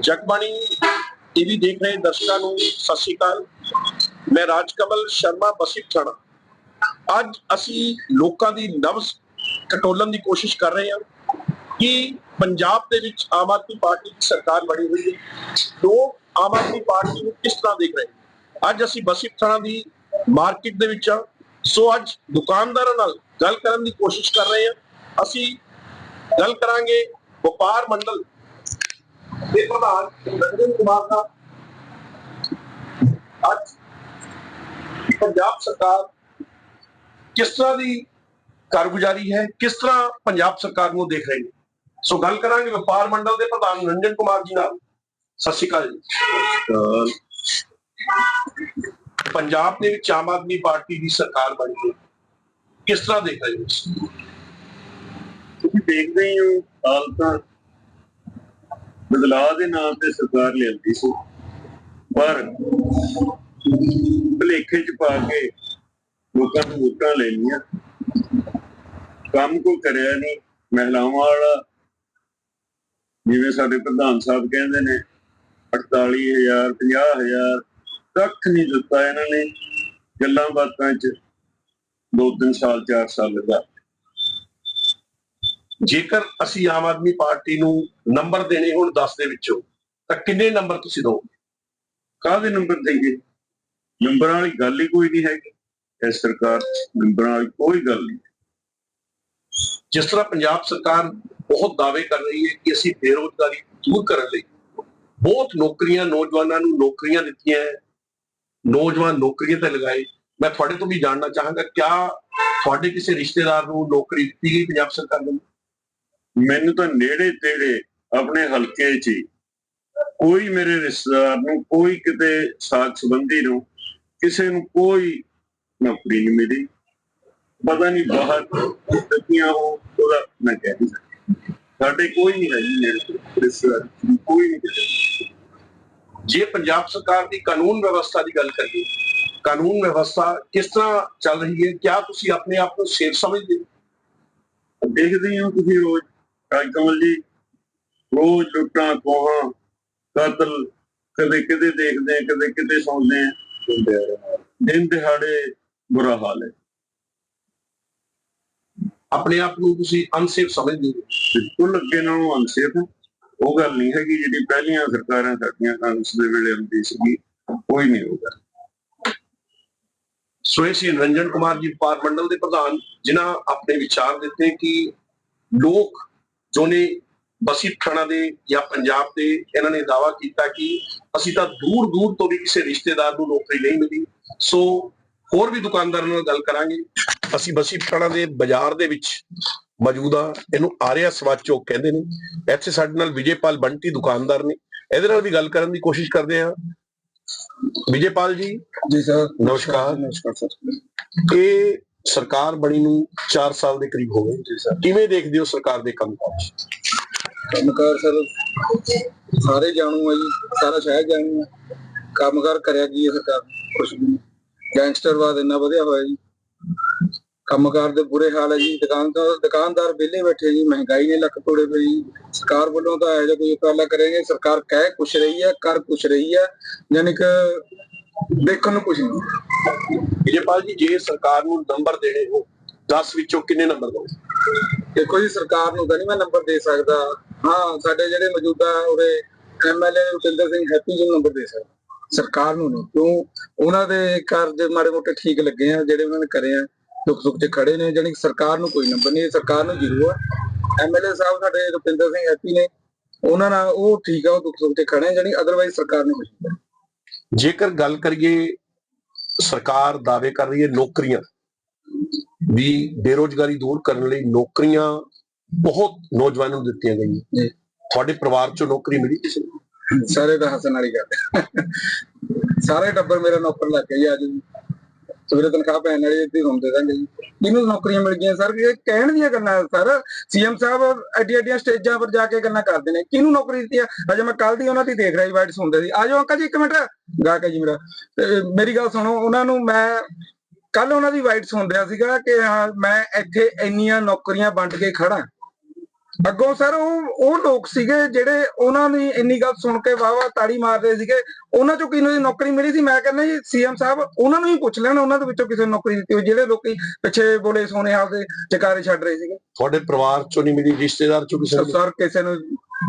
Jagbani TV ਦੇਖ ਰਹੇ ਦਰਸ਼ਕਾਂ ਨੂੰ ਸਤਿ ਸ਼੍ਰੀ ਅਕਾਲ। ਮੈਂ ਰਾਜਕਮਲ ਸ਼ਰਮਾ ਬਸਿਕ ਥਾਣਾ। ਅੱਜ ਅਸੀਂ ਲੋਕਾਂ ਦੀ ਨਬਜ਼ ਕਟੋਲਣ ਦੀ ਕੋਸ਼ਿਸ਼ ਕਰ ਰਹੇ ਹਾਂ ਕਿ ਪੰਜਾਬ ਦੇ ਵਿੱਚ ਆਮ ਆਦਮੀ ਪਾਰਟੀ ਦੀ ਸਰਕਾਰ ਬਣੀ ਹੋਈ ਹੈ। ਲੋਕ ਆਮ ਆਦਮੀ ਪਾਰਟੀ ਨੂੰ ਕਿਸ ਤਰ੍ਹਾਂ ਦੇਖ ਰਹੇ ਨੇ? ਅੱਜ ਅਸੀਂ ਬਸਿਕ ਥਾਣਾ ਦੀ ਮਾਰਕੀਟ ਦੇ ਵਿੱਚ ਹਾਂ। ਸੋ ਅੱਜ ਦੁਕਾਨਦਾਰਾਂ ਨਾਲ ਗੱਲ ਕਰਨ ਦੀ ਕੋਸ਼ਿਸ਼ ਕਰ ਰਹੇ ਹਾਂ। ਅਸੀਂ ਗੱਲ ਕਰਾਂਗੇ ਵਪਾਰ ਮੰਡਲ ਦੇ ਪ੍ਰਧਾਨ ਰੰਜਨ ਕੁਮਾਰ ਦਾ ਅੱਜ ਪੰਜਾਬ ਸਰਕਾਰ ਕਿਸ ਤਰ੍ਹਾਂ ਦੀ ਕਾਰਗੁਜ਼ਾਰੀ ਹੈ, ਕਿਸ ਤਰ੍ਹਾਂ ਪੰਜਾਬ ਸਰਕਾਰ ਨੂੰ ਦੇਖ ਰਹੀ ਹੈ? ਸੋ ਗੱਲ ਕਰਾਂਗੇ ਵਪਾਰ ਮੰਡਲ ਦੇ ਪ੍ਰਧਾਨ ਰੰਜਨ ਕੁਮਾਰ ਜੀ ਨਾਲ। ਸਤਿ ਸ਼੍ਰੀ ਅਕਾਲ ਜੀ। ਪੰਜਾਬ ਦੇ ਵਿੱਚ ਆਮ ਆਦਮੀ ਪਾਰਟੀ ਦੀ ਸਰਕਾਰ ਬਣੀ ਹੈ। ਕਿਸ ਤਰ੍ਹਾਂ ਦੇਖ ਰਹੇ ਹੋ ਤੁਸੀਂ? ਦੇਖਦੇ ਹੀ ਹੋ ਹਾਲ ਤਾਂ ਬਦਲਾਅ ਦੇ ਨਾਮ ਤੇ ਸਰਕਾਰ ਲਿਆਂਦੀ ਸੀ। ਪਰ ਭਲੇਖੇ ਚ ਪਾ ਕੇ ਲੋਕਾਂ ਨੂੰ ਵੋਟਾਂ ਲੈਣੀਆਂ, ਕੰਮ ਕੋਈ ਕਰਿਆ ਨਹੀਂ। ਮਹਿਲਾਵਾਂ ਵਾਲਾ, ਜਿਵੇਂ ਸਾਡੇ ਪ੍ਰਧਾਨ ਸਾਹਿਬ ਕਹਿੰਦੇ ਨੇ 48000 50000 ਕੱਖ ਨਹੀਂ ਦਿੱਤਾ ਇਹਨਾਂ ਨੇ। ਗੱਲਾਂ ਬਾਤਾਂ ਚ ਦੋ ਤਿੰਨ ਸਾਲ, ਚਾਰ ਸਾਲ ਲਗਾ ਜੇਕਰ ਅਸੀਂ ਆਮ ਆਦਮੀ ਪਾਰਟੀ ਨੂੰ ਨੰਬਰ ਦੇਣੇ ਹੋਣ 10 ਦੇ ਵਿੱਚੋਂ ਤਾਂ ਕਿੰਨੇ ਨੰਬਰ ਤੁਸੀਂ ਦਿਓ ਕਾਹਦੇ ਨੰਬਰ ਦੇਈਏ ਨੰਬਰਾਂ ਵਾਲੀ ਗੱਲ ਹੀ ਕੋਈ ਨਹੀਂ ਹੈਗੀ। ਇਸ ਸਰਕਾਰ ਨੰਬਰਾਂ ਵਾਲੀ ਕੋਈ ਗੱਲ ਨਹੀਂ। ਜਿਸ ਤਰ੍ਹਾਂ ਪੰਜਾਬ ਸਰਕਾਰ ਬਹੁਤ ਦਾਅਵੇ ਕਰ ਰਹੀ ਹੈ ਕਿ ਅਸੀਂ ਬੇਰੋਜ਼ਗਾਰੀ ਦੂਰ ਕਰਨ ਲਈ ਬਹੁਤ ਨੌਕਰੀਆਂ ਨੌਜਵਾਨਾਂ ਨੂੰ ਨੌਕਰੀਆਂ ਦਿੱਤੀਆਂ ਹੈ। ਨੌਜਵਾਨ ਨੌਕਰੀਆਂ ਤੇ ਲਗਾਏ। ਮੈਂ ਤੁਹਾਡੇ ਤੋਂ ਵੀ ਜਾਣਨਾ ਚਾਹਾਂਗਾ ਕਿਆ ਤੁਹਾਡੇ ਕਿਸੇ ਰਿਸ਼ਤੇਦਾਰ ਨੂੰ ਨੌਕਰੀ ਦਿੱਤੀ ਗਈ ਪੰਜਾਬ ਸਰਕਾਰ ਵੱਲੋਂ? ਮੈਨੂੰ ਤਾਂ ਨੇੜੇ ਤੇੜੇ ਆਪਣੇ ਹਲਕੇ 'ਚ ਕੋਈ ਮੇਰੇ ਰਿਸ਼ਤੇਦਾਰ ਨੂੰ ਕੋਈ ਕਿਤੇ ਸਾਥ ਸੰਬੰਧੀ ਨੂੰ ਕਿਸੇ ਨੂੰ ਕੋਈ ਨੌਕਰੀ ਨਹੀਂ ਮਿਲੀ। ਪਤਾ ਨਹੀਂ ਬਾਹਰ ਕਿੱਥੀਆਂ ਉਹ ਉਹਦਾ ਮੈਂ ਕਹਿ ਨਹੀਂ ਸਕਦਾ। ਸਾਡੇ ਕੋਈ ਨਹੀਂ ਹੈ ਜੀ ਰਿਸ਼ਤੇਦਾਰ ਕੋਈ ਨਹੀਂ ਜੇ ਪੰਜਾਬ ਸਰਕਾਰ ਦੀ ਕਾਨੂੰਨ ਵਿਵਸਥਾ ਦੀ ਗੱਲ ਕਰੀਏ ਕਾਨੂੰਨ ਵਿਵਸਥਾ ਕਿਸ ਤਰ੍ਹਾਂ ਚੱਲ ਰਹੀ ਹੈ? ਕਿਆ ਤੁਸੀਂ ਆਪਣੇ ਆਪ ਨੂੰ ਸੇਫ ਸਮਝਦੇ ਹੋ? ਦੇਖਦੇ ਹੋ ਤੁਸੀਂ ਰੋਜ਼। ਰਾਜਕਮਲ ਜੀ ਰੋਜ਼ ਲੁੱਟਾਂ ਕੋਹਾਂ ਕਤਲ ਕਦੇ ਕਿਤੇ ਦੇਖਦੇ ਆ ਕਦੇ ਕਿਤੇ ਸੁਣਦੇ ਆ ਦਿਨ ਦਿਹਾੜੇ ਬੁਰਾ ਹਾਲ ਹੈ। ਆਪਣੇ ਆਪ ਨੂੰ ਤੁਸੀਂ ਅਨਸੇਫ ਸਮਝਦੇ ਹੋ? ਬਿਲਕੁਲ ਅੱਗੇ ਨਾਲੋਂ ਅਨਸੇਫ ਉਹ ਗੱਲ ਨਹੀਂ ਹੈਗੀ ਜਿਹੜੀ ਪਹਿਲੀਆਂ ਸਰਕਾਰਾਂ ਸਾਡੀਆਂ ਕਾਂਗਰਸ ਦੇ ਵੇਲੇ ਹੁੰਦੀ ਸੀਗੀ। ਕੋਈ ਨਹੀਂ ਹੋਗਾ ਸੋ ਇਹ ਸੀ ਰੰਜਨ ਕੁਮਾਰ ਜੀ ਵਪਾਰ ਮੰਡਲ ਦੇ ਪ੍ਰਧਾਨ ਜਿਨ੍ਹਾਂ ਆਪਣੇ ਵਿਚਾਰ ਦਿੱਤੇ ਕਿ ਲੋਕ ਜੋ ਨੇ ਬਸੀ ਥਾਣਾ ਦੇ ਜਾਂ ਪੰਜਾਬ ਦੇ ਇਹਨਾਂ ਨੇ ਦਾਵਾ ਕੀਤਾ ਕਿ ਅਸੀਂ ਤਾਂ ਦੂਰ ਦੂਰ ਤੋਂ ਵੀ ਕਿਸੇ ਰਿਸ਼ਤੇਦਾਰ ਨੂੰ ਨੌਕਰੀ ਨਹੀਂ ਮਿਲੀ। ਸੋ ਹੋਰ ਵੀ ਦੁਕਾਨਦਾਰਾਂ ਨਾਲ ਗੱਲ ਕਰਾਂਗੇ। ਅਸੀਂ ਬਸੀ ਥਾਣਾ ਦੇ ਬਾਜ਼ਾਰ ਦੇ ਵਿੱਚ ਮੌਜੂਦਾ ਇਹਨੂੰ ਆਰਿਆ ਸਵਾਦ ਚੌਕ ਕਹਿੰਦੇ ਨੇ। ਇੱਥੇ ਸਾਡੇ ਨਾਲ ਵਿਜੇਪਾਲ ਬੰਟੀ ਦੁਕਾਨਦਾਰ ਨੇ। ਇਹਦੇ ਨਾਲ ਵੀ ਗੱਲ ਕਰਨ ਦੀ ਕੋਸ਼ਿਸ਼ ਕਰਦੇ ਹਾਂ। ਵਿਜੇਪਾਲ ਜੀ ਜੀ ਸਰ। ਨਮਸਕਾਰ। ਨਮਸਕਾਰ ਸਰ। ਇਹ ਸਰਕਾਰ ਬਣੀ ਨੂੰ 4 ਸਾਲ ਦੇ ਕਰੀਬ ਹੋ ਗਏ ਜੀ ਸਰ। ਕਿਵੇਂ ਦੇਖਦੇ ਹੋ ਸਰਕਾਰ ਦੇ ਕੰਮ ਕੰਮਕਾਰ ਸਰ, ਸਾਰੇ ਜਾਣੂ ਆ ਜੀ, ਸਾਰਾ ਸ਼ਹਿਰ ਜਾਣੂ ਆ। ਕੰਮਕਾਰ ਕਰਿਆ ਕੀ ਹੈ ਸਰਕਾਰ ਨੇ? ਵੀ ਗੈਂਗਸਟਰਵਾਦ ਇੰਨਾ ਵਧਿਆ ਹੋਇਆ ਜੀ। ਕੰਮਕਾਰ ਦੇ ਬੁਰੇ ਹਾਲ ਹੈ ਜੀ। ਦੁਕਾਨਦਾਰ ਦੁਕਾਨਦਾਰ ਵਿਹਲੇ ਬੈਠੇ ਜੀ, ਮਹਿੰਗਾਈ ਨੇ ਲੱਕ ਤੋੜੇ ਪਈ ਜੀ। ਸਰਕਾਰ ਵੱਲੋਂ ਤਾਂ ਇਹੋ ਜਿਹਾ ਕੋਈ ਉਪਰਾਲਾ ਕਰੇਗੇ ਸਰਕਾਰ ਕਹਿ ਕੁਛ ਰਹੀ ਹੈ ਕਰ ਕੁਛ ਰਹੀ ਹੈ ਯਾਨੀ ਕਿ ਦੇਖਣ ਨੂੰ ਕੁਛ ਨਹੀਂ। ਵਿਜੇਪਾਲ ਜੀ ਜੇ ਸਰਕਾਰ ਨੂੰ ਨੰਬਰ ਦੇਣੇ ਹੋ 10 ਵਿੱਚੋਂ ਕਿੰਨੇ ਨੰਬਰ ਦੋ ਦੇਖੋ ਜੀ ਸਰਕਾਰ ਨੂੰ ਤਾਂ ਨਹੀਂ ਮੈਂ ਨੰਬਰ ਦੇ ਸਕਦਾ। ਹਾਂ ਸਾਡੇ ਜਿਹੜੇ ਮੌਜੂਦਾ ਉਹਦੇ ਐਮਐਲਏ ਰੁਪਿੰਦਰ ਸਿੰਘ ਹੈਪੀ ਜੀ ਨੂੰ ਨੰਬਰ ਦੇ ਸਕਦਾ। ਸਰਕਾਰ ਨੂੰ ਨਹੀਂ ਕਿਉਂ? ਉਹਨਾਂ ਦੇ ਕਾਰਜ ਮਾੜੇ ਮੋਟੇ ਠੀਕ ਲੱਗੇ ਆ ਜਿਹੜੇ ਉਹਨਾਂ ਨੇ ਕਰੇ ਆ ਦੁੱਖ ਸੁੱਖ ਤੇ ਖੜੇ ਨੇ ਕਿ ਸਰਕਾਰ ਨੂੰ ਕੋਈ ਨੰਬਰ ਨਹੀਂ ਸਰਕਾਰ ਨੂੰ ਜ਼ਰੂਰ ਆ। ਐਮਐਲਏ ਸਾਹਿਬ ਸਾਡੇ ਰੁਪਿੰਦਰ ਸਿੰਘ ਹੈਪੀ ਨੇ ਉਹਨਾਂ ਨਾਲ ਉਹ ਠੀਕ ਆ ਉਹ ਦੁੱਖ ਸੁੱਖ ਤੇ ਖੜੇ ਆ ਜਾਣੀ ਅਦਰਵਾਈਜ਼ ਸਰਕਾਰ ਨੂੰ ਜੇਕਰ ਗੱਲ ਕਰੀਏ ਸਰਕਾਰ ਦਾਅਵੇ ਕਰ ਰਹੀ ਹੈ ਨੌਕਰੀਆਂ ਵੀ ਬੇਰੋਜ਼ਗਾਰੀ ਦੂਰ ਕਰਨ ਲਈ ਨੌਕਰੀਆਂ ਬਹੁਤ ਨੌਜਵਾਨਾਂ ਨੂੰ ਦਿੱਤੀਆਂ ਗਈਆਂ। ਤੁਹਾਡੇ ਪਰਿਵਾਰ ਚੋਂ ਨੌਕਰੀ ਮਿਲੀ ਕਿਸੇ ਨੂੰ ਸਾਰੇ ਦਾ ਹਸਨ ਵਾਲੀ ਗੱਲ। ਸਾਰੇ ਟੱਬਰ ਮੇਰਾ ਨੌਕਰ ਲੱਗ ਗਿਆ ਜੀ ਅੱਜ। ਸਵੇਰੇ ਤਨਖਾਹ ਪੈਣ ਵਾਲੀ ਇੱਥੇ ਹੁੰਦੇ ਰਹਿੰਦੇ ਜੀ। ਕਿਹਨੂੰ ਨੌਕਰੀਆਂ ਮਿਲ ਗਈਆਂ, ਸਰ, ਇਹ ਕਹਿਣ ਦੀਆਂ ਗੱਲਾਂ ਸਰ। ਸੀਐਮ ਸਾਹਿਬ ਐਡੀ ਐਡੀਆਂ ਸਟੇਜਾਂ 'ਪਰ ਜਾ ਕੇ ਗੱਲਾਂ ਕਰਦੇ ਨੇ। ਕਿਹਨੂੰ ਨੌਕਰੀ ਦਿੱਤੀ ਆ? ਅਜੇ ਮੈਂ ਕੱਲ ਦੀ ਉਹਨਾਂ ਦੀ ਦੇਖ ਰਿਹਾ ਜੀ ਵਾਈਟ ਸੁਣਦੇ ਸੀ ਆਜੋ ਅੰਕਲ ਜੀ, ਇੱਕ ਮਿੰਟ। ਗਾ ਕੇ ਜੀ ਮੇਰਾ। ਤੇ ਮੇਰੀ ਗੱਲ ਸੁਣੋ, ਉਹਨਾਂ ਨੂੰ ਮੈਂ ਕੱਲ ਉਹਨਾਂ ਦੀ ਵਾਈਟ ਸੁਣ ਰਿਹਾ ਸੀਗਾ ਕਿ ਹਾਂ, ਮੈਂ ਇੱਥੇ ਇੰਨੀਆਂ ਨੌਕਰੀਆਂ ਵੰਡ ਕੇ ਖੜਾ ਅੱਗੋਂ ਸਰ ਉਹ ਉਹ ਲੋਕ ਸੀਗੇ ਜਿਹੜੇ ਉਹਨਾਂ ਨੇ ਇੰਨੀ ਗੱਲ ਸੁਣ ਕੇ ਵਾਹ ਤਾੜੀ ਮਾਰਦੇ ਸੀਗੇ। ਉਹਨਾਂ ਚੋਂ ਕਿਹਨੂੰ ਦੀ ਨੌਕਰੀ ਮਿਲੀ ਸੀ? ਮੈਂ ਕਹਿੰਦਾ ਜੀ ਸੀਐਮ ਸਾਹਿਬ ਉਹਨਾਂ ਨੂੰ ਹੀ ਪੁੱਛ ਲੈਣ ਉਹਨਾਂ ਦੇ ਵਿੱਚੋਂ ਕਿਸੇ ਨੂੰ ਨੌਕਰੀ ਦਿੱਤੀ ਹੋਈ ਜਿਹੜੇ ਲੋਕੀ ਪਿੱਛੇ ਬੋਲੇ ਸੋਨੇ ਹਾਲ ਦੇ ਚਕਾਰੇ ਛੱਡ ਰਹੇ ਸੀਗੇ। ਤੁਹਾਡੇ ਪਰਿਵਾਰ ਚੋਂ ਨਹੀਂ ਮਿਲੀ ਰਿਸ਼ਤੇਦਾਰ ਚੋਂ ਕਿਸੇ ਨੂੰ? ਸਰ ਕਿਸੇ ਨੂੰ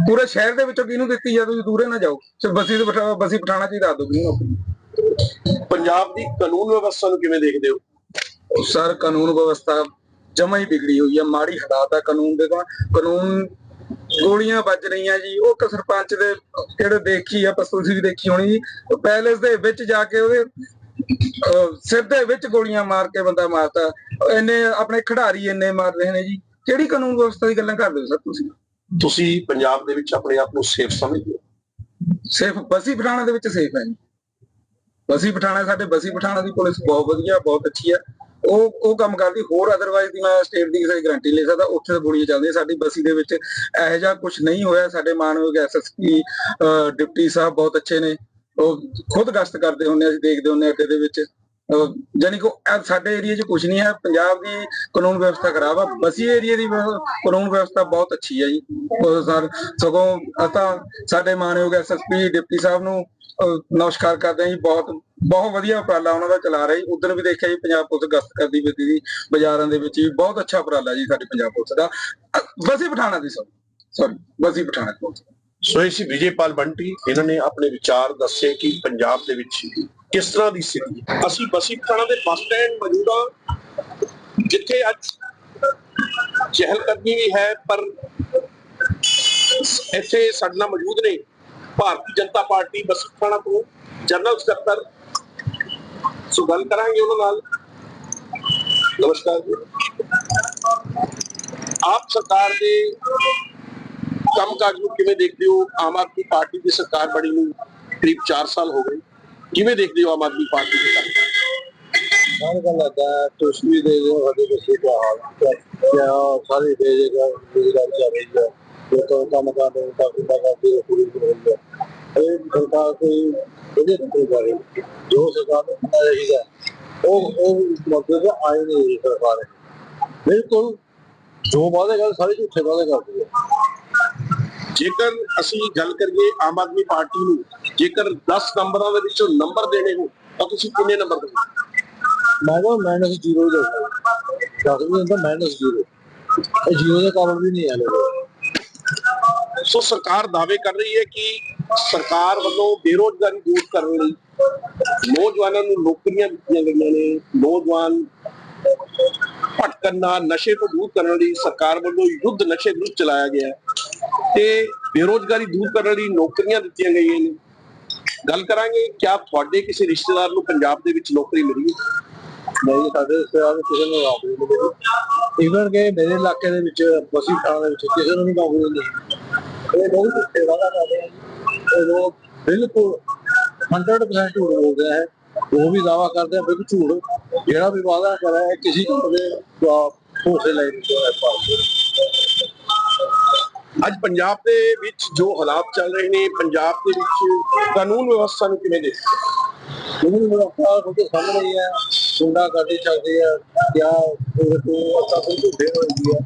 ਪੂਰੇ ਸ਼ਹਿਰ ਦੇ ਵਿੱਚੋਂ ਕਿਹਨੂੰ ਦਿੱਤੀ ਜਾਂ ਤੁਸੀਂ ਦੂਰੇ ਨਾ ਜਾਓ। ਸਿਰ ਬਸੀ ਦੇ ਬਿਠਾ ਬਸੀ ਪਠਾਣਾ ਚ ਹੀ ਦੱਸ ਦਿਓ ਕਿਹਨੂੰ ਨੌਕਰੀ ਪੰਜਾਬ ਦੀ ਕਾਨੂੰਨ ਵਿਵਸਥਾ ਨੂੰ ਕਿਵੇਂ ਦੇਖਦੇ ਹੋ? ਸਰ ਕਾਨੂੰਨ ਵਿਵਸਥਾ ਜਮਾ ਹੀ ਵਿਗੜੀ ਹੋਈ ਹੈ ਮਾੜੀ ਹਾਲਾਤ ਹੈ ਕਾਨੂੰਨ ਦੇ ਕਾਨੂੰਨ ਗੋਲੀਆਂ ਵੱਜ ਰਹੀਆਂ ਜੀ ਉਹ ਸਰਪੰਚ ਦੇ ਕਿਹੜੇ ਦੇਖੀ ਆ ਬਸ ਤੁਸੀਂ ਵੀ ਦੇਖੀ ਹੋਣੀ ਜੀ ਪੈਲੇਸ ਦੇ ਵਿੱਚ ਜਾ ਕੇ ਉਹਦੇ ਸਿਰ ਦੇ ਵਿੱਚ ਗੋਲੀਆਂ ਮਾਰ ਕੇ ਬੰਦਾ ਮਾਰਤਾ ਇੰਨੇ ਆਪਣੇ ਖਿਡਾਰੀ ਇੰਨੇ ਮਾਰ ਰਹੇ ਨੇ ਜੀ ਕਿਹੜੀ ਕਾਨੂੰਨ ਵਿਵਸਥਾ ਦੀ ਗੱਲਾਂ ਕਰਦੇ ਹੋ ਸਰ ਤੁਸੀਂ? ਤੁਸੀਂ ਪੰਜਾਬ ਦੇ ਵਿੱਚ ਆਪਣੇ ਆਪ ਨੂੰ ਸੇਫ ਸਮਝਦੇ ਹੋ? ਸੇਫ ਬਸੀ ਪਠਾਣਾ ਦੇ ਵਿੱਚ ਸੇਫ ਹੈ ਜੀ। ਬਸੀ ਪਠਾਣਾ ਸਾਡੇ ਬਸੀ ਪਠਾਣਾ ਦੀ ਪੁਲਿਸ ਬਹੁਤ ਵਧੀਆ ਬਹੁਤ ਅੱਛੀ ਹੈ ਉਹ ਉਹ ਕੰਮ ਕਰਦੀ ਹੋਰ ਅਦਰਵਾਈਜ਼ ਦੀ ਮੈਂ ਸਟੇਟ ਦੀ ਕਿਸੇ ਗਾਰੰਟੀ ਲੈ ਸਕਦਾ ਉੱਥੇ ਤਾਂ ਗੋਲੀਆਂ ਚੱਲਦੀਆਂ ਸਾਡੀ ਬਸੀ ਦੇ ਵਿੱਚ ਇਹੋ ਜਿਹਾ ਕੁਝ ਨਹੀਂ ਹੋਇਆ ਸਾਡੇ ਮਾਨਯੋਗ ਐਸਐਸਪੀ ਡਿਪਟੀ ਸਾਹਿਬ ਬਹੁਤ ਅੱਛੇ ਨੇ ਉਹ ਖੁਦ ਗਸ਼ਤ ਕਰਦੇ ਹੁੰਦੇ ਅਸੀਂ ਦੇਖਦੇ ਹੁੰਦੇ ਆ ਦੇ ਵਿੱਚ ਅਹ, ਜਾਣੀ ਕਿ ਸਾਡੇ ਏਰੀਆ 'ਚ ਕੁਝ ਨਹੀਂ ਹੈ ਪੰਜਾਬ ਦੀ ਕਾਨੂੰਨ ਵਿਵਸਥਾ ਖਰਾਬ ਆ ਬਸੀ ਏਰੀਆ ਦੀ ਕਾਨੂੰਨ ਵਿਵਸਥਾ ਬਹੁਤ ਅੱਛੀ ਹੈ ਜੀ ਸਰ ਸਗੋਂ ਅਸਾਂ ਸਾਡੇ ਮਾਨਯੋਗ ਐਸਐਸਪੀ ਡਿਪਟੀ ਸਾਹਿਬ ਨੂੰ ਨਮਸਕਾਰ ਕਰਦੇ ਹਾਂ ਜੀ, ਬਹੁਤ ਬਹੁਤ ਵਧੀਆ ਉਪਰਾਲਾ ਉਹਨਾਂ ਦਾ ਚਲਾ ਰਿਹਾ ਜੀ। ਉਦੋਂ ਵੀ ਦੇਖਿਆ ਜੀ, ਪੰਜਾਬ ਪੁਲਿਸ ਗਸ਼ਤ ਕਰਦੀ ਪਈ ਸੀ ਬਾਜ਼ਾਰਾਂ ਦੇ ਵਿੱਚ ਵੀ ਬਹੁਤ ਅੱਛਾ ਉਪਰਾਲਾ ਜੀ ਸਾਡੇ ਪੰਜਾਬ ਪੁਲਿਸ ਦਾ। ਵਸੀ ਪਠਾਣਾ ਦੀ sorry sorry, Bassi Pathana police. So ਇਹ ਸੀ ਵਿਜੇਪਾਲ ਬੰਟੀ, ਇਹਨਾਂ ਨੇ ਆਪਣੇ ਵਿਚਾਰ ਦੱਸੇ ਕਿ ਪੰਜਾਬ ਦੇ ਵਿੱਚ ਕਿਸ ਤਰ੍ਹਾਂ ਦੀ ਸਥਿਤੀ ਅਸੀਂ ਬਸੀ ਪਠਾਣਾ ਦੇ ਬੱਸ ਸਟੈਂਡ ਮੌਜੂਦ ਹਾਂ, ਜਿੱਥੇ ਅੱਜ ਚਹਿਲ ਕਦਮੀ ਵੀ ਹੈ, ਪਰ ਇੱਥੇ ਸਾਡੇ ਨਾਲ ਮੌਜੂਦ ਨੇ ਭਾਰਤੀ ਜਨਤਾ ਪਾਰਟੀ ਬਸੀ ਤੋਂ ਜਨਰਲ ਸਕੱਤਰ। ਸੋ ਗੱਲ ਕਰਾਂਗੇ ਉਹਨਾਂ ਨਾਲ। ਨਮਸਕਾਰ ਜੀ। ਆਪ ਸਰਕਾਰ ਦੇ ਕੰਮਕਾਜ ਨੂੰ ਕਿਵੇਂ ਦੇਖਦੇ ਹੋ? ਆਮ ਆਦਮੀ ਪਾਰਟੀ ਦੀ ਸਰਕਾਰ ਬਣੀ ਨੂੰ ਕਰੀਬ 4 ਸਾਲ ਹੋ ਗਏ। ਕਿਵੇਂ ਦੇਖਦੇ ਹੋ ਆਮ ਆਦਮੀ ਪਾਰਟੀ ਦੇ ਕੰਮ ਸਾਰੇ ਗੱਲ ਆਦਾ ਤੁਸੀਂ ਦੇ ਦਿਓ ਸਾਡੇ ਬੱਚੇ ਦਾ ਹਾਲ ਕਿਆ ਸਾਰੇ ਦੇ ਦੇਗਾ ਰੋਜ਼ਗਾਰ ਚੱਲ ਰਹੀ ਹੈ। ਲੋਕਾਂ ਕੰਮ ਕਰਦੇ ਨੇ ਤਾਂ ਕਿੰਨਾ ਪੂਰੀ ਹੋ ਰਹੀ ਹੈ ਇਹ ਸਰਕਾਰ ਕੋਈ ਇਹਦੇ ਤੋਂ ਕਰ ਰਹੀ ਜੋ ਸਰਕਾਰ ਨੂੰ ਕਰਨਾ ਚਾਹੀਦਾ ਉਹ ਉਹ ਮੌਕੇ ਆਏ ਨਹੀਂ ਰਹੀ ਸਰਕਾਰ ਬਿਲਕੁਲ ਜੋ ਵਾਅਦੇ ਕਰ ਸਾਰੇ ਝੂਠੇ ਵਾਅਦੇ ਕਰਦੀ ਹੈ ਜੇਕਰ ਅਸੀਂ ਗੱਲ ਕਰੀਏ ਆਮ ਆਦਮੀ ਪਾਰਟੀ ਨੂੰ, ਜੇਕਰ 10 ਨੰਬਰਾਂ ਦੇ ਵਿੱਚੋਂ ਨੰਬਰ ਦੇਣੇ ਹੋ ਤਾਂ ਤੁਸੀਂ ਕਿੰਨੇ ਨੰਬਰ ਦੇਵੋਗੇ? ਮੈਂ ਤਾਂ ਮਾਈਨਸ ਜ਼ੀਰੋ ਦੇ ਦੱਸ ਵੀ ਹੁੰਦਾ ਮਾਈਨਸ ਜ਼ੀਰੋ ਇਹ ਜ਼ੀਰੋ ਦੇ ਕਾਰਨ ਵੀ ਨਹੀਂ ਆਲੇ ਸੋ ਸਰਕਾਰ ਦਾਅਵੇ ਕਰ ਰਹੀ ਹੈ ਕਿ ਸਰਕਾਰ ਵੱਲੋਂ ਬੇਰੋਜ਼ਗਾਰੀ ਦੂਰ ਕਰਨ ਲਈ ਨੌਜਵਾਨਾਂ ਨੂੰ ਨੌਕਰੀਆਂ ਦਿੱਤੀਆਂ ਗਈਆਂ ਨੇ। ਨੌਜਵਾਨ ਭਟਕਣ ਨਾਲ ਨਸ਼ੇ ਤੋਂ ਦੂਰ ਕਰਨ ਲਈ ਸਰਕਾਰ ਵੱਲੋਂ ਯੁੱਧ ਨਸ਼ੇ ਵਿਰੁੱਧ ਚਲਾਇਆ ਗਿਆ ਤੇ ਬੇਰੋਜ਼ਗਾਰੀ ਦੂਰ ਕਰਨ ਲਈ ਨੌਕਰੀਆਂ ਦਿੱਤੀਆਂ ਗਈਆਂ ਨੇ। ਗੱਲ ਕਰਾਂਗੇ, ਕਿਆ ਤੁਹਾਡੇ ਕਿਸੇ ਰਿਸ਼ਤੇਦਾਰ ਨੂੰ ਪੰਜਾਬ ਦੇ ਵਿੱਚ ਨੌਕਰੀ ਮਿਲੀ ਨਹੀਂ, ਸਾਡੇ ਰਿਸ਼ਤੇਦਾਰ ਨੂੰ ਕਿਸੇ ਨੂੰ ਨੌਕਰੀ ਨਹੀਂ ਮਿਲੀ। ਇਵਨ ਕਿ ਮੇਰੇ ਇਲਾਕੇ ਦੇ ਵਿੱਚ, ਬਸੀ ਥਾਂ ਦੇ ਵਿੱਚ ਕਿਸੇ ਨੂੰ ਵੀ ਨੌਕਰੀ ਨਹੀਂ ਇਹ ਬਹੁਤ ਝੂਠੇ ਵਾਲਾ ਕਰਦੇ ਆ ਜੀ। ਇਹ ਲੋਕ ਬਿਲਕੁਲ 100% ਝੂਠ ਬੋਲਦੇ ਹੈ। ਉਹ ਵੀ ਦਾਵਾ ਕਰਦੇ ਆ ਬਿਲਕੁਲ ਝੂਠ ਜਿਹੜਾ ਵੀ ਵਾਅਦਾ ਕਰਿਆ ਹੈ ਕਿਸੇ ਦੇ ਭੋਸੇ ਲੈ ਰਿਹਾ ਹੈ ਅੱਜ ਪੰਜਾਬ ਦੇ ਵਿੱਚ ਜੋ ਹਾਲਾਤ ਚੱਲ ਰਹੇ ਨੇ ਪੰਜਾਬ ਦੇ ਵਿੱਚ ਕਾਨੂੰਨ ਵਿਵਸਥਾ ਨੂੰ ਕਿਵੇਂ ਦੇਖਦੇ ਹੋ? ਉਹਨੂੰ ਮੇਰਾ ਤੁਹਾਡੇ ਸਾਹਮਣੇ ਹੀ ਹੈ। ਗੁੰਡਾ ਕਰਦੀ ਚੱਲਦੀ ਹੈ। ਕਿਆ ਉਹ ਤੋਂ ਤਾਂ ਕੋਈ ਝੂਠੇ ਹੋਈ ਹੈ।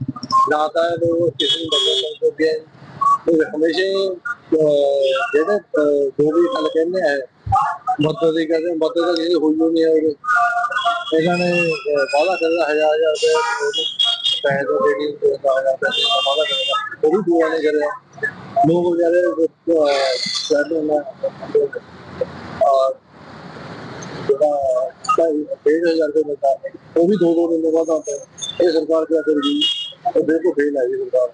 ਨਾ ਤਾਂ ਲੋਕ ਕਿਸੇ ਨੂੰ ਬਦਲ ਸਕਦੇ ਹੈ ਉਹ ਹਮੇਸ਼ਾ ਹੀ, ਅਹ, ਜਿਹੜੇ ਅਹ, ਜੋ ਵੀ ਗੱਲ ਕਹਿੰਦੇ ਹੈ ਮਦਦ ਦੀ ਕਹਿੰਦੇ ਮਦਦ ਤਾਂ ਜਿਹੜੀ ਹੋਈ ਹੋਈ ਨਹੀਂ ਹੈ ਉਹਦੇ। ਇਹਨਾਂ ਨੇ ਅਹ, ਵਾਅਦਾ ਕਰਦਾ ਹਜ਼ਾਰ ਹਜ਼ਾਰ ਰੁਪਏ ਉਹਨੂੰ ਪੈਸੇ ਤੋਂ ਦੇਣੀ ਤੇ ਹਜ਼ਾਰ ਰੁਪਏ ਦਾ ਵਾਅਦਾ ਕਰਦਾ ਉਹ ਵੀ ਪੂਰਾ ਨਹੀਂ ਕਰਿਆ ਲੋਕ ਵਿਚਾਰੇ ਅਹ, ਕਹਿੰਦੇ ਨੇ ਔਰ ਜਿਹੜਾ ਢਾਈ ਡੇਢ ਹਜ਼ਾਰ ਰੁਪਏ ਮਿਲਦਾ ਹੈ, ਉਹ ਵੀ ਦੋ ਦੋ ਦਿਨ ਬਾਅਦ ਆਉਂਦਾ ਹੈ ਇਹ ਸਰਕਾਰ ਕਿਆ ਕਰੇਗੀ ਉਹ ਬਿਲਕੁਲ ਫੇਲ ਹੈ ਜੀ ਸਰਕਾਰ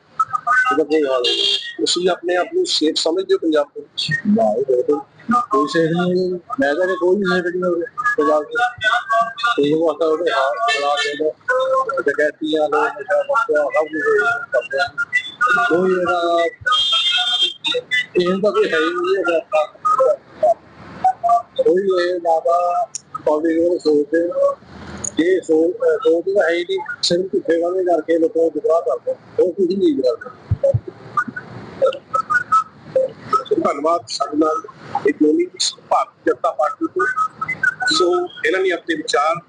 ਇਹਦਾ ਕੋਈ ਹਾਲ ਨਹੀਂ। ਤੁਸੀਂ ਆਪਣੇ ਆਪ ਨੂੰ ਸੇਫ ਸਮਝਦੇ ਹੋ ਪੰਜਾਬ ਦੇ ਨਾ ਇਹ ਬਿਲਕੁਲ ਕੋਈ ਸੇਫ ਨਹੀਂ ਮੈਂ ਤਾਂ ਕੋਈ ਨਹੀਂ ਸੇਫ ਨਹੀਂ ਹੋ ਪੰਜਾਬ ਦੇ ਇਹ ਵਾਸਤਾ ਉਹਦੇ ਹਾਲਾਤ ਦੇ ਦੋ ਡਕੈਤੀਆਂ ਲੋਕ ਨਸ਼ਾ ਬੱਚਾ ਸਭ ਕੁਝ ਕੋਈ ਇਹਦਾ ਇਹ ਤਾਂ ਕੋਈ ਹੈ ਹੀ ਨਹੀਂ ਇਹਦਾ ਕੋਈ ਇਹ ਲਾਦਾ ਪਬਲਿਕ ਨੂੰ ਸੋਚਦੇ। ਇਹ ਸੋਚ ਸੋਚ ਤਾਂ ਹੈ ਨਹੀਂ, ਸਿਰਫ ਝੂਠੇ ਵਾਲੇ ਕਰਕੇ ਲੋਕਾਂ ਨੂੰ ਗੁੰਮਰਾਹ ਕਰਦੇ ਉਹ ਕੁਝ ਨਹੀਂ ਕਰਦੇ। ਧੰਨਵਾਦ ਸਾਡੇ ਨਾਲ ਇੱਕ ਲੋਨੀ ਭਾਰਤੀ ਜਨਤਾ ਪਾਰਟੀ ਤੋਂ, ਸੋ ਇਹਨਾਂ ਨੇ ਆਪਣੇ ਵਿਚਾਰ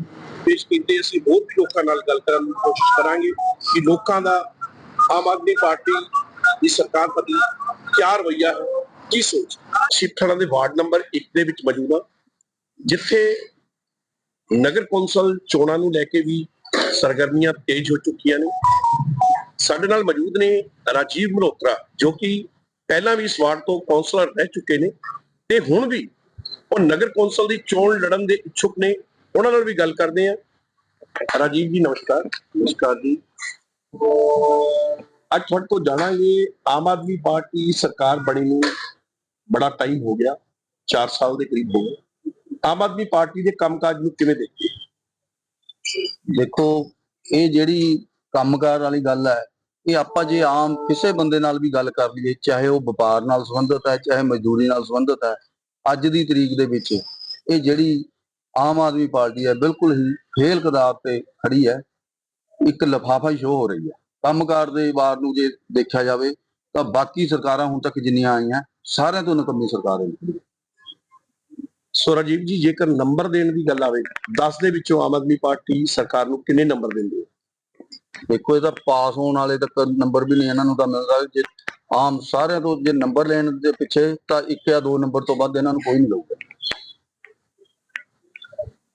ਪੇਸ਼ ਕੀਤੇ, ਅਸੀਂ ਹੋਰ ਵੀ ਲੋਕਾਂ ਨਾਲ ਗੱਲ ਕਰਨ ਦੀ ਕੋਸ਼ਿਸ਼ ਕਰਾਂਗੇ ਕਿ ਲੋਕਾਂ ਦਾ ਆਮ ਆਦਮੀ ਪਾਰਟੀ ਦੀ ਸਰਕਾਰ ਪ੍ਰਤੀ ਕਿਆ ਰਵੱਈਆ ਹੈ, ਕੀ ਸੋਚ? ਸ਼ਿਵਥਾਣਾ ਦੇ ਵਾਰਡ ਨੰਬਰ 1 ਦੇ ਵਿੱਚ ਮੌਜੂਦ ਆ ਜਿੱਥੇ ਨਗਰ ਕੌਂਸਲ ਚੋਣਾਂ ਨੂੰ ਲੈ ਕੇ ਵੀ ਸਰਗਰਮੀਆਂ ਤੇਜ਼ ਹੋ ਚੁੱਕੀਆਂ ਨੇ। ਸਾਡੇ ਨਾਲ ਮੌਜੂਦ ਨੇ ਰਾਜੀਵ ਮਲਹੋਤਰਾ, ਜੋ ਕਿ ਪਹਿਲਾਂ ਵੀ ਇਸ ਵਾਰਡ ਤੋਂ ਕੌਂਸਲਰ ਰਹਿ ਚੁੱਕੇ ਨੇ ਤੇ ਹੁਣ ਵੀ ਉਹ ਨਗਰ ਕੌਂਸਲ ਦੀ ਚੋਣ ਲੜਨ ਦੇ ਇੱਛੁਕ ਨੇ। ਉਹਨਾਂ ਨਾਲ ਵੀ ਗੱਲ ਕਰਦੇ ਆ ਰਾਜੀਵ ਜੀ, ਨਮਸਕਾਰ। ਨਮਸਕਾਰ ਜੀ। ਅੱਜ ਤੁਹਾਡੇ ਤੋਂ ਜਾਣਾਂਗੇ, ਆਮ ਆਦਮੀ ਪਾਰਟੀ ਸਰਕਾਰ ਬਣੀ ਨੂੰ ਬੜਾ ਟਾਈਮ ਹੋ ਗਿਆ 4 ਸਾਲ ਦੇ ਕਰੀਬ ਹੋ ਗਏ। ਆਮ ਆਦਮੀ ਪਾਰਟੀ ਦੇ ਕੰਮਕਾਜ ਨੂੰ ਕਿਵੇਂ ਦੇਖਦੇ ਦੇਖੋ, ਇਹ ਜਿਹੜੀ ਕੰਮਕਾਰ ਵਾਲੀ ਗੱਲ ਹੈ, ਇਹ ਆਪਾਂ ਜੇ ਆਮ ਕਿਸੇ ਬੰਦੇ ਨਾਲ ਵੀ ਗੱਲ ਕਰ ਲਈਏ, ਚਾਹੇ ਉਹ ਵਪਾਰ ਨਾਲ ਸੰਬੰਧਿਤ ਹੈ, ਚਾਹੇ ਮਜ਼ਦੂਰੀ ਨਾਲ ਸੰਬੰਧਿਤ ਹੈ, ਅੱਜ ਦੀ ਤਰੀਕ ਦੇ ਵਿੱਚ ਇਹ ਜਿਹੜੀ ਆਮ ਆਦਮੀ ਪਾਰਟੀ ਹੈ, ਬਿਲਕੁਲ ਹੀ ਫੇਲ ਕਦਾਰ ਤੇ ਖੜੀ ਹੈ, ਇੱਕ ਲਫਾਫਾ ਹੀ ਸ਼ੋ ਹੋ ਰਹੀ ਹੈ। ਕੰਮਕਾਰ ਦੇ ਵਾਰ ਨੂੰ ਜੇ ਦੇਖਿਆ ਜਾਵੇ, ਤਾਂ ਬਾਕੀ ਸਰਕਾਰਾਂ ਹੁਣ ਤੱਕ ਜਿੰਨੀਆਂ ਆਈਆਂ, ਸਾਰਿਆਂ ਤੋਂ ਨਕਮੀ ਸਰਕਾਰ ਹੈ। ਸੋ ਰਾਜੀਵ ਜੀ ਜੇਕਰ ਨੰਬਰ ਦੇਣ ਦੀ ਗੱਲ ਆਵੇ 10 ਦੇ ਵਿੱਚੋਂ ਆਮ ਆਦਮੀ ਪਾਰਟੀ ਸਰਕਾਰ ਨੂੰ ਕਿੰਨੇ ਨੰਬਰ ਦਿੰਦੇ ਹੋ? ਦੇਖੋ ਇਹਦਾ ਪਾਸ ਹੋਣ ਵਾਲੇ ਤੱਕ ਨੰਬਰ ਵੀ ਨਹੀਂ ਇਹਨਾਂ ਨੂੰ ਤਾਂ ਮਿਲਦਾ। ਜੇ ਆਮ ਸਾਰਿਆਂ ਤੋਂ ਜੇ ਨੰਬਰ ਲੈਣ ਦੇ ਪਿੱਛੇ ਤਾਂ ਇੱਕ ਜਾਂ ਦੋ ਨੰਬਰ ਤੋਂ ਵੱਧ ਇਹਨਾਂ ਨੂੰ ਕੋਈ ਨਹੀਂ ਲਊਗਾ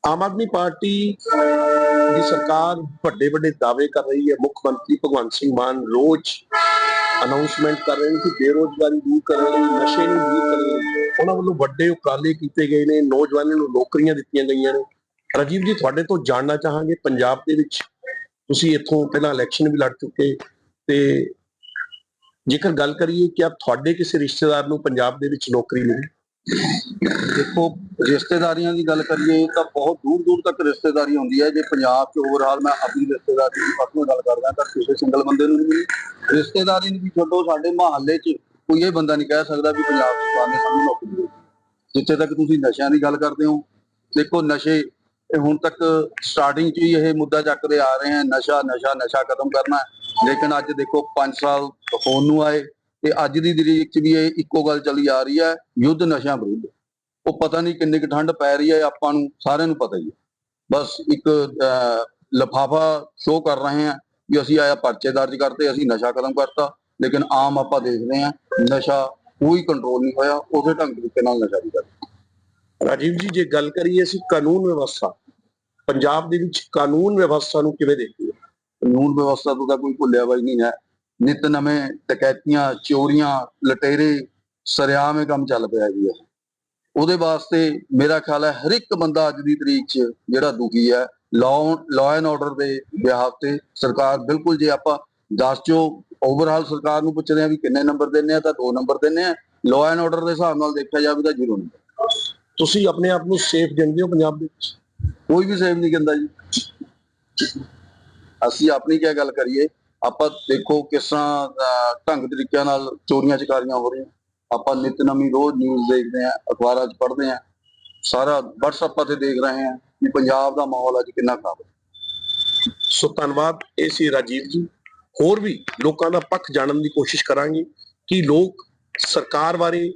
ਆਮ ਆਦਮੀ ਪਾਰਟੀ ਦੀ ਸਰਕਾਰ ਵੱਡੇ ਵੱਡੇ ਦਾਅਵੇ ਕਰ ਰਹੀ ਹੈ। ਮੁੱਖ ਮੰਤਰੀ ਭਗਵੰਤ ਸਿੰਘ ਮਾਨ ਰੋਜ਼ ਅਨਾਉਂਸਮੈਂਟ ਕਰ ਰਹੇ ਨੇ ਕਿ ਬੇਰੋਜ਼ਗਾਰੀ ਦੂਰ ਕਰਨ ਲਈ, ਨਸ਼ੇ ਨੂੰ ਦੂਰ ਕਰਨ ਲਈ। ਉਹਨਾਂ ਵੱਲੋਂ ਵੱਡੇ ਉਪਰਾਲੇ ਕੀਤੇ ਗਏ ਨੇ, ਨੌਜਵਾਨਾਂ ਨੂੰ ਨੌਕਰੀਆਂ ਦਿੱਤੀਆਂ ਗਈਆਂ ਨੇ। ਰਾਜੀਵ ਜੀ, ਤੁਹਾਡੇ ਤੋਂ ਜਾਣਨਾ ਚਾਹਾਂਗੇ, ਪੰਜਾਬ ਦੇ ਵਿੱਚ ਤੁਸੀਂ ਇੱਥੋਂ ਪਹਿਲਾਂ ਇਲੈਕਸ਼ਨ ਵੀ ਲੜ ਚੁੱਕੇ ਤੇ ਜੇਕਰ ਗੱਲ ਕਰੀਏ ਕਿ ਆਪ ਤੁਹਾਡੇ ਕਿਸੇ ਰਿਸ਼ਤੇਦਾਰ ਨੂੰ ਪੰਜਾਬ ਦੇ ਵਿੱਚ ਨੌਕਰੀ ਮਿਲੀ? ਦੇਖੋ, ਰਿਸ਼ਤੇਦਾਰੀਆਂ ਦੀ ਗੱਲ ਕਰੀਏ ਤਾਂ ਬਹੁਤ ਦੂਰ ਦੂਰ ਤੱਕ ਰਿਸ਼ਤੇਦਾਰੀ ਹੁੰਦੀ ਹੈ। ਜੇ ਪੰਜਾਬ 'ਚ ਓਵਰਆਲ ਮੈਂ ਆਪਣੀ ਰਿਸ਼ਤੇਦਾਰੀ ਦੀ ਪਰਸਨਲ ਗੱਲ ਕਰਦਾ ਤਾਂ ਕਿਸੇ ਸਿੰਗਲ ਬੰਦੇ ਨੂੰ ਨਹੀਂ। ਰਿਸ਼ਤੇਦਾਰੀ ਨੂੰ ਵੀ ਛੱਡੋ, ਸਾਡੇ ਮਹੱਲੇ 'ਚ ਕੋਈ ਇਹ ਬੰਦਾ ਨਹੀਂ ਕਹਿ ਸਕਦਾ ਵੀ ਪੰਜਾਬ ਸਰਕਾਰ ਨੇ ਸਾਨੂੰ ਨੌਕਰੀ ਦੇ ਜਿੱਥੇ ਤੱਕ ਤੁਸੀਂ ਨਸ਼ਿਆਂ ਦੀ ਗੱਲ ਕਰਦੇ ਹੋ, ਦੇਖੋ ਨਸ਼ੇ, ਇਹ ਹੁਣ ਤੱਕ ਸਟਾਰਟਿੰਗ 'ਚ ਹੀ ਇਹ ਮੁੱਦਾ ਚੱਕਦੇ ਆ ਰਹੇ ਆ ਨਸ਼ਾ ਨਸ਼ਾ ਨਸ਼ਾ ਖਤਮ ਕਰਨਾ ਲੇਕਿਨ ਅੱਜ ਦੇਖੋ 5 ਸਾਲ ਹੋਣ ਨੂੰ ਆਏ। ਤੇ ਅੱਜ ਦੀ ਤਰੀਕ 'ਚ ਵੀ ਇਹ ਇੱਕੋ ਗੱਲ ਚੱਲੀ ਆ ਰਹੀ ਹੈ ਯੁੱਧ ਨਸ਼ਿਆਂ ਵਿਰੁੱਧ। ਉਹ ਪਤਾ ਨਹੀਂ ਕਿੰਨੀ ਕੁ ਠੰਡ ਪੈ ਰਹੀ ਹੈ ਆਪਾਂ ਨੂੰ ਸਾਰਿਆਂ ਨੂੰ ਪਤਾ ਹੀ ਹੈ। ਬਸ ਇੱਕ ਲਫਾਫਾ ਸ਼ੋਅ ਕਰ ਰਹੇ ਹਾਂ ਵੀ ਅਸੀਂ ਆਇਆ ਪਰਚੇ ਦਰਜ ਕਰਤੇ ਅਸੀਂ ਨਸ਼ਾ ਖਤਮ ਕਰਤਾ ਲੇਕਿਨ ਆਮ ਆਪਾਂ ਦੇਖਦੇ ਹਾਂ ਨਸ਼ਾ ਕੋਈ ਕੰਟਰੋਲ ਨਹੀਂ ਹੋਇਆ ਉਸੇ ਢੰਗ ਤਰੀਕੇ ਨਾਲ ਨਸ਼ਾ ਵੀ ਕਰ ਰਾਜੀਵ ਜੀ ਜੇ ਗੱਲ ਕਰੀਏ ਅਸੀਂ ਕਾਨੂੰਨ ਵਿਵਸਥਾ ਪੰਜਾਬ ਦੇ ਵਿੱਚ ਕਾਨੂੰਨ ਵਿਵਸਥਾ ਨੂੰ ਕਿਵੇਂ ਦੇਖਦੇ ਹੋ? ਕਾਨੂੰਨ ਵਿਵਸਥਾ ਤੋਂ ਤਾਂ ਕੋਈ ਭੁੱਲਿਆ ਬਾਈ ਨਹੀਂ ਹੈ। ਨਿਤ ਨਵੇਂ ਡਕੈਤੀਆਂ ਚੋਰੀਆਂ ਲਟੇਰੇ ਸਰਿਆਮ ਇਹ ਕੰਮ ਚੱਲ ਪਿਆ ਜੀ। ਉਹਦੇ ਵਾਸਤੇ ਮੇਰਾ ਖਿਆਲ ਹੈ ਹਰ ਇੱਕ ਬੰਦਾ ਅੱਜ ਦੀ ਤਰੀਕ 'ਚ ਜਿਹੜਾ ਦੁਖੀ ਹੈ ਲਾਅ ਲਾਅ ਐਂਡ ਆਰਡਰ ਦੇ ਬਿਹਾਫ ਤੇ ਸਰਕਾਰ ਬਿਲਕੁਲ ਜੇ ਆਪਾਂ 10 ਚੋਂ ਓਵਰਆਲ ਸਰਕਾਰ ਨੂੰ ਪੁੱਛਦੇ ਆ ਵੀ ਕਿੰਨੇ ਨੰਬਰ ਦਿੰਨੇ ਆ ਤਾਂ 2 ਨੰਬਰ ਦਿੰਨੇ ਆ। ਲਾਅ ਐਂਡ ਆਰਡਰ ਦੇ ਹਿਸਾਬ ਨਾਲ ਦੇਖਿਆ ਜਾਵੇ ਤਾਂ ਜ਼ੀਰੋ ਨੰਬਰ ਤੁਸੀਂ ਆਪਣੇ ਆਪ ਨੂੰ ਸੇਫ ਗਿਣਦੇ ਹੋ ਪੰਜਾਬ ਦੇ ਵਿੱਚ? ਕੋਈ ਵੀ ਸੇਵ ਨਹੀਂ ਕਹਿੰਦਾ ਜੀ। ਅਸੀਂ ਆਪਣੀ ਕੀ ਗੱਲ ਕਰੀਏ ਆਪਾਂ ਦੇਖੋ ਕਿਸ ਤਰ੍ਹਾਂ ਢੰਗ ਤਰੀਕਿਆਂ ਨਾਲ ਚੋਰੀਆਂ ਚਕਾਰੀਆਂ ਹੋ ਰਹੀਆਂ। ਆਪਾਂ ਨਿਤ ਨਵੀਂ ਰੋਜ਼ ਨਿਊਜ਼ ਦੇਖਦੇ ਆਂ ਅਖਬਾਰਾਂ 'ਚ ਪੜ੍ਹਦੇ ਆਂ ਸਾਰਾ WhatsApp ਤੇ ਦੇਖ ਰਹੇ ਆਂ ਕਿ ਪੰਜਾਬ ਦਾ ਮਾਹੌਲ ਅੱਜ ਕਿੰਨਾ ਖਰਾਬ ਹੈ। ਸੋ ਧੰਨਵਾਦ ਇਹ ਸੀ ਰਾਜੀਵ ਜੀ। ਹੋਰ ਵੀ ਲੋਕਾਂ ਦਾ ਪੱਖ ਜਾਣਨ ਦੀ ਕੋਸ਼ਿਸ਼ ਕਰਾਂਗੇ ਕਿ ਲੋਕ ਸਰਕਾਰ ਬਾਰੇ